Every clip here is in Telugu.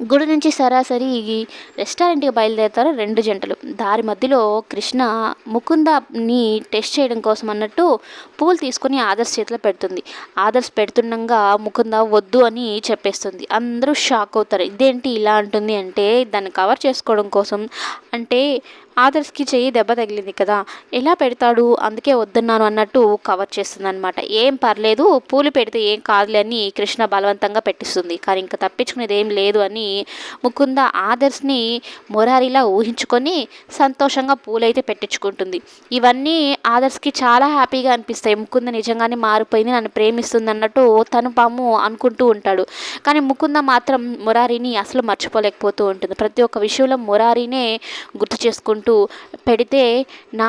గుడి నుంచి సరాసరి రెస్టారెంట్కి బయలుదేరుతారు రెండు జంటలు. దారి మధ్యలో కృష్ణ ముకుందని టెస్ట్ చేయడం కోసం అన్నట్టు పూలు తీసుకొని ఆదర్శ్ చేతిలో పెడుతుంది. ఆదర్శ్ పెడుతుండగా ముకుంద వద్దు అని చెప్పేస్తుంది. అందరూ షాక్ అవుతారు. ఇదేంటి ఇలా అంటుంది అంటే దాన్ని కవర్ చేసుకోవడం కోసం అంటే ఆదర్శ్కి చెయ్యి దెబ్బ తగిలింది కదా. ఎలా పెడతాడు? అందుకే వద్దన్నాను అన్నట్టు కవర్ చేస్తుందనమాట ఏం పర్లేదు పూలు పెడితే ఏం కాదులే అని కృష్ణ బలవంతంగా పెట్టిస్తుంది. కానీ ఇంకా తప్పించుకునేది ఏం లేదు అని ముకుంద ఆదర్శ్ని మొరారిలా ఊహించుకొని సంతోషంగా పూలైతే పెట్టించుకుంటుంది. ఇవన్నీ ఆదర్శ్కి చాలా హ్యాపీగా అనిపిస్తాయి. ముకుంద నిజంగానే మారిపోయింది నన్ను ప్రేమిస్తుంది అన్నట్టు తను పాము అనుకుంటూ ఉంటాడు. కానీ ముకుంద మాత్రం మొరారిని అసలు మర్చిపోలేకపోతూ ఉంటుంది. ప్రతి ఒక్క విషయంలో మొరారినే గుర్తు చేసుకుంటూ పెడితే నా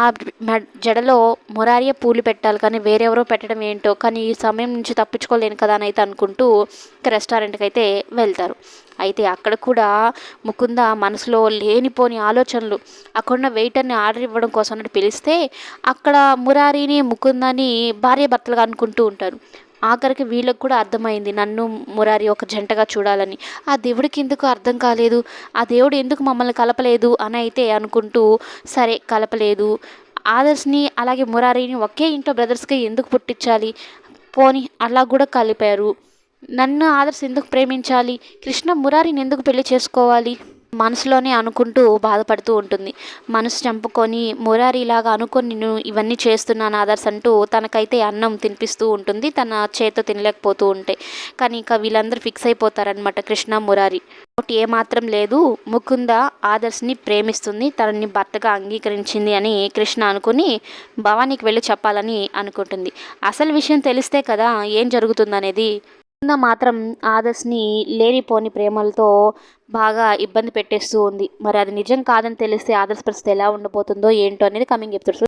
జడలో మురారియే పూలు పెట్టాలి కానీ వేరెవరో పెట్టడం ఏంటో కానీ ఈ సమయం నుంచి తప్పించుకోలేను కదా అని అయితే అనుకుంటూ రెస్టారెంట్కి అయితే వెళ్తారు. అయితే అక్కడ కూడా ముకుంద మనసులో లేనిపోని ఆలోచనలు అక్కడున్న వెయిటర్ని ఆర్డర్ ఇవ్వడం కోసం అన్నట్టు పిలిస్తే అక్కడ మురారిని ముకుందని భార్య భర్తలుగా అనుకుంటూ ఉంటారు. ఆఖరికి వీళ్ళకు కూడా అర్థమైంది నన్ను మురారి ఒక జంటగా చూడాలని. ఆ దేవుడికి ఎందుకు అర్థం కాలేదు? ఆ దేవుడు ఎందుకు మమ్మల్ని కలపలేదు అని అయితే అనుకుంటూ సరే కలపలేదు. ఆదర్శ్ని అలాగే మురారిని ఒకే ఇంట్లో బ్రదర్స్గా ఎందుకు పుట్టించాలి? పోని అలా కూడా కలిపారు. నన్ను ఆదర్శ్ ఎందుకు ప్రేమించాలి? కృష్ణ మురారిని ఎందుకు పెళ్ళి చేసుకోవాలి? మనసులోనే అనుకుంటూ బాధపడుతూ ఉంటుంది. మనసు చంపుకొని మురారిలాగా అనుకొని నేను ఇవన్నీ చేస్తున్నాను ఆదర్శ్ అంటూ తనకైతే అన్నం తినిపిస్తూ ఉంటుంది. తన చేత తినలేకపోతూ ఉంటే. కానీ ఇక వీళ్ళందరూ ఫిక్స్ అయిపోతారనమాట కృష్ణ మురారి. ఒకటి ఏమాత్రం లేదు. ముకుంద ఆదర్శ్ని ప్రేమిస్తుంది. తనని భర్తగా అంగీకరించింది అని కృష్ణ అనుకుని భవానీకి వెళ్ళి చెప్పాలని అనుకుంటుంది. అసలు విషయం తెలిస్తే కదా ఏం జరుగుతుందనేది మాత్రం ఆదర్శ్ని లేనిపోని ప్రేమలతో బాగా ఇబ్బంది పెట్టేస్తూ ఉంది. మరి అది నిజం కాదని తెలిస్తే ఆదర్శ పరిస్థితి ఎలా ఉండబోతుందో ఏంటో అనేది కమింగ్ ఎపిసోడ్స్